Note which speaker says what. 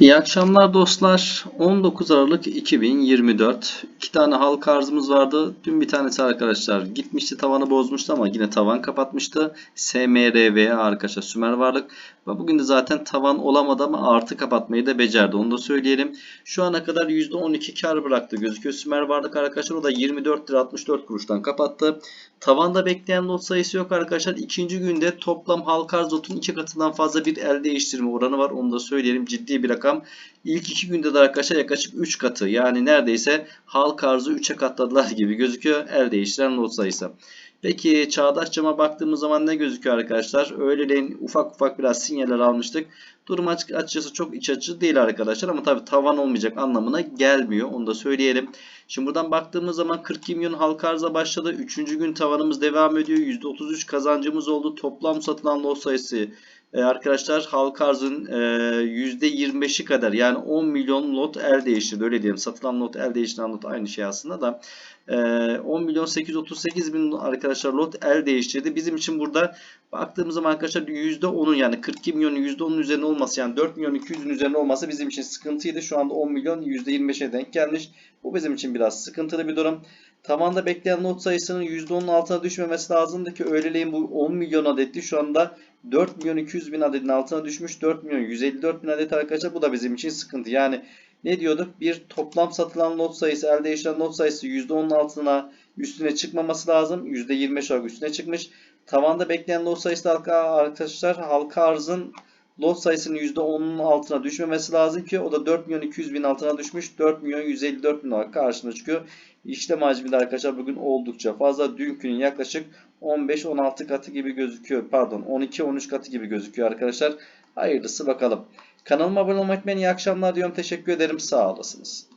Speaker 1: İyi akşamlar dostlar. 19 Aralık 2024. İki tane halka arzımız vardı. Dün bir tanesi arkadaşlar gitmişti tavanı bozmuştu ama yine tavan kapatmıştı. SMRV arkadaşlar Sümer Varlık. Ve bugün de zaten tavan olamadı ama artı kapatmayı da becerdi. Onu da söyleyelim. Şu ana kadar %12 kar bıraktı gözüküyor. Sümer Varlık arkadaşlar o da 24 lira 64 kuruştan kapattı. Tavanda bekleyen lot sayısı yok arkadaşlar. İkinci günde toplam halka arz iki katından fazla bir el değiştirme oranı var. Onu da söyleyelim. Ciddi bir rakam. İlk iki günde de arkadaşlar yaklaşık 3 katı. Yani neredeyse halka arzı 3'e katladılar gibi gözüküyor. El değiştiren lot sayısı. Peki Çağdaş Cam'a baktığımız zaman ne gözüküyor arkadaşlar? Öğleleyin ufak ufak biraz sinyaller almıştık. Durum açık, açıkçası çok iç açıcı değil arkadaşlar ama tabii tavan olmayacak anlamına gelmiyor. Onu da söyleyelim. Şimdi buradan baktığımız zaman 42 milyon halka arıza başladı. Üçüncü gün tavanımız devam ediyor. %33 kazancımız oldu. Toplam satılan lot sayısı e, arkadaşlar halka arzın e, %25'i kadar yani 10 milyon lot el değiştirdi. Öyle diyelim. Satılan lot el değiştiren lot aynı şey aslında da. E, 10 milyon 838 bin arkadaşlar lot el değiştirdi. Bizim için burada baktığımız zaman arkadaşlar %10'un yani 42 milyonun %10'un üzerine olması yani 4 milyon 200'ün üzerine olması bizim için sıkıntıydı. Şu anda 10 milyon %25'e denk gelmiş. Bu bizim için biraz sıkıntılı bir durum. Tavanda bekleyen not sayısının %10'un altına düşmemesi lazımdı ki öğleleyin bu 10 milyon adetti. Şu anda 4 milyon 200 bin adetin altına düşmüş. 4 milyon 154 bin adet arkadaşlar. Bu da bizim için sıkıntı. Yani ne diyorduk? Bir toplam satılan lot sayısı, elde değiştiren lot sayısı %10'un altına üstüne çıkmaması lazım. %25 olarak üstüne çıkmış. Tavanda bekleyen lot sayısı arkadaşlar halka arzın lot sayısının %10'un altına düşmemesi lazım ki o da 4 milyon 200 bin altına düşmüş. 4 milyon 154 bin karşına çıkıyor. İşlem hacmi de arkadaşlar bugün oldukça fazla. Dünkünün yaklaşık 15-16 katı gibi gözüküyor. Pardon 12-13 katı gibi gözüküyor arkadaşlar. Hayırlısı bakalım. Kanalıma abone olmayı unutmayın. İyi akşamlar diyorum. Teşekkür ederim. Sağ olasınız.